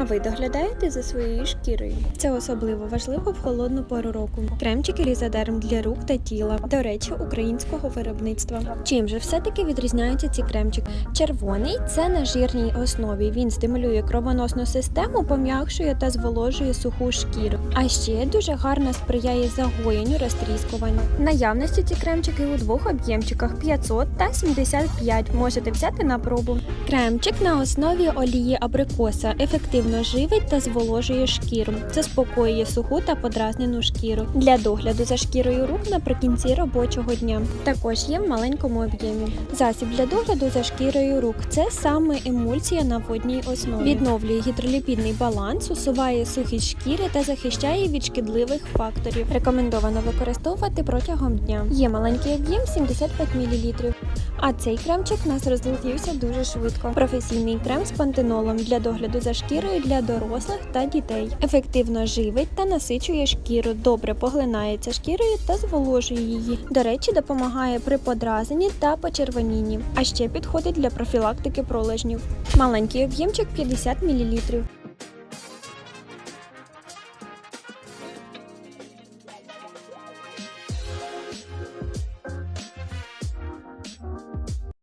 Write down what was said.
А ви доглядаєте за своєю шкірою? Це особливо важливо в холодну пору року. Кремчики Різадерм для рук та тіла. До речі, українського виробництва. Чим же все-таки відрізняються ці кремчики? Червоний це на жирній основі. Він стимулює кровоносну систему, пом'якшує та зволожує суху шкіру. А ще дуже гарно сприяє загоєнню розтріскуванню. Наявності ці кремчики у двох об'ємчиках 500 та 75. Можете взяти на пробу. Кремчик на основі олії абрикоса живить та зволожує шкіру, заспокоює суху та подразнену шкіру для догляду за шкірою рук наприкінці робочого дня. Також є в маленькому об'ємі. Засіб для догляду за шкірою рук це саме емульсія на водній основі. Відновлює гідроліпідний баланс, усуває сухість шкіри та захищає від шкідливих факторів. Рекомендовано використовувати протягом дня. Є маленький об'єм 75 мл. А цей кремчик у нас розлетівся дуже швидко. Професійний крем з пантенолом для догляду за шкірою для дорослих та дітей. Ефективно живить та насичує шкіру, добре поглинається шкірою та зволожує її. До речі, допомагає при подразненні та почервонінні. А ще підходить для профілактики пролежнів. Маленький об'ємчик 50 мл.